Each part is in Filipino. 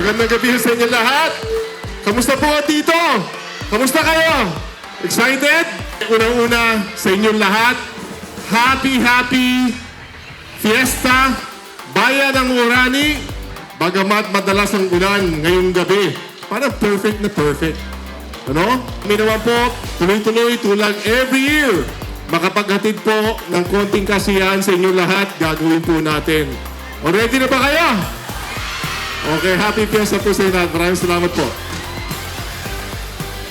magandang gabi sa inyo lahat. Kamusta po dito? Kamusta kayo? Excited? Unang-una sa inyong lahat, happy, happy fiesta, bayan ng Urani, bagamat madalas ang ulan ngayong gabi. Parang perfect na perfect. Ano? Kami naman po, tuloy-tuloy tulang every year. Makapaghatid po ng konting kasiyahan sa inyong lahat, gagawin po natin. O ready na ba kayo? Okay, happy fiesta po sa inyo. Maraming salamat po.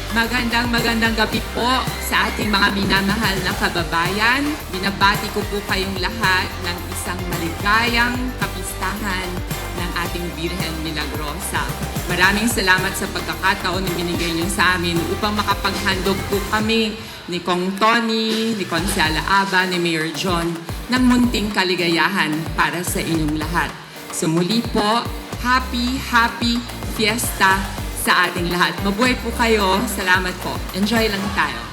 Magandang magandang gabi po sa ating mga minamahal na kababayan. Binabati ko po kayong lahat ng isang maligayang kapistahan ng ating Birhen Milagrosa. Maraming salamat sa pagkakataon na binigay niyo sa amin upang makapaghandog po kami ni Kong Tony, ni Consiala Aba, ni Mayor John ng munting kaligayahan para sa inyong lahat. So muli po, happy, happy fiesta sa ating lahat. Mabuhay po kayo. Salamat po. Enjoy lang tayo.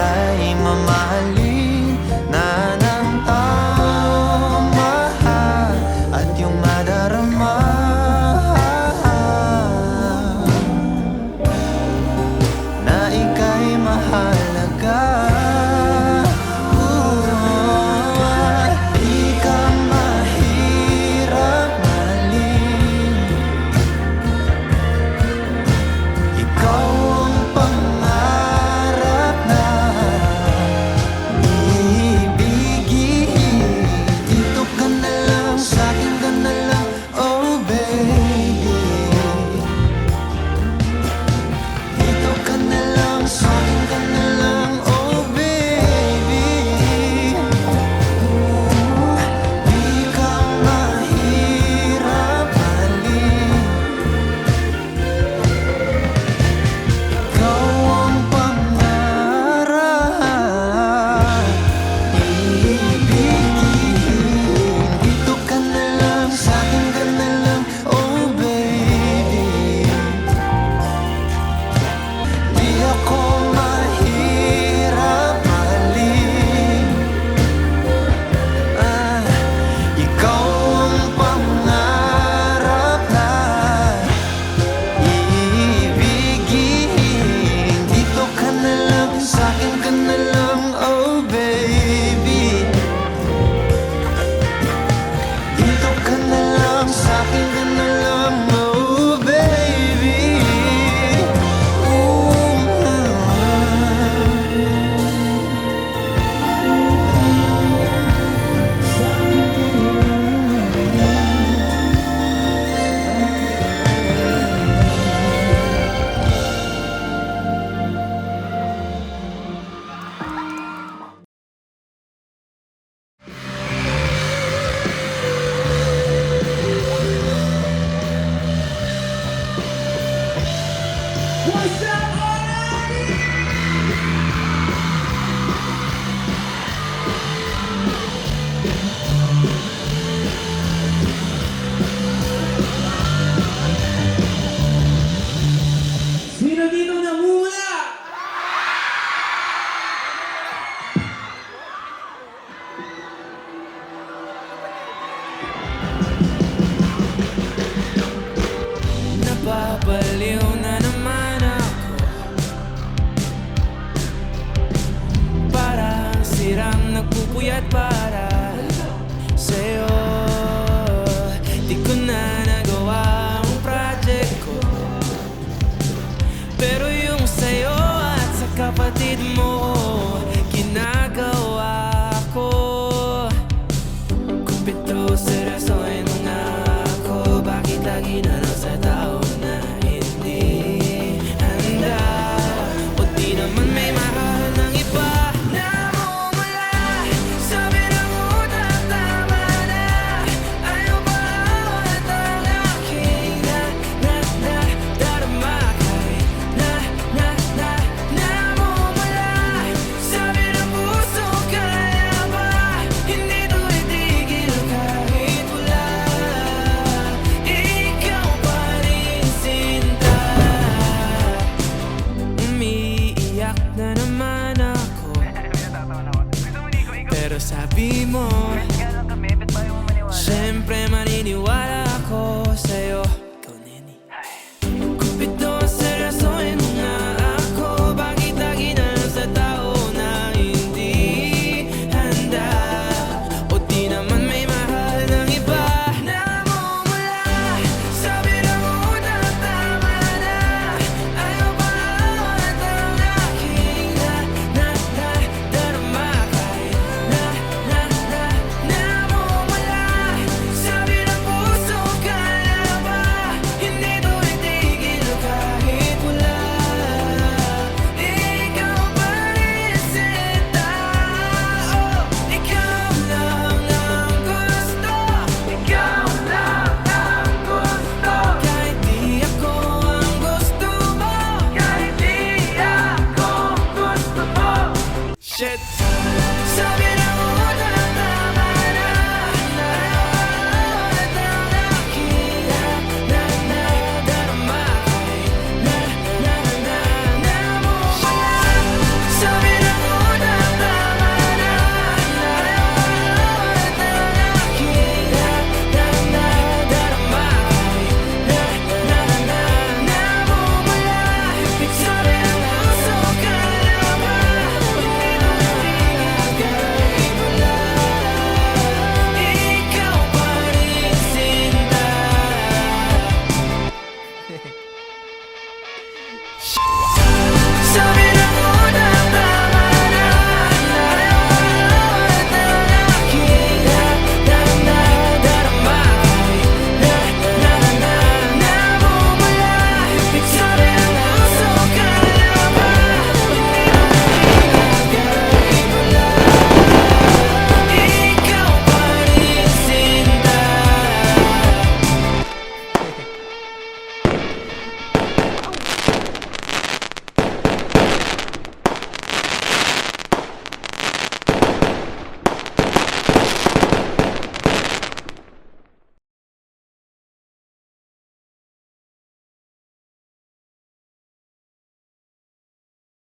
ไรมามา nagpupuyat para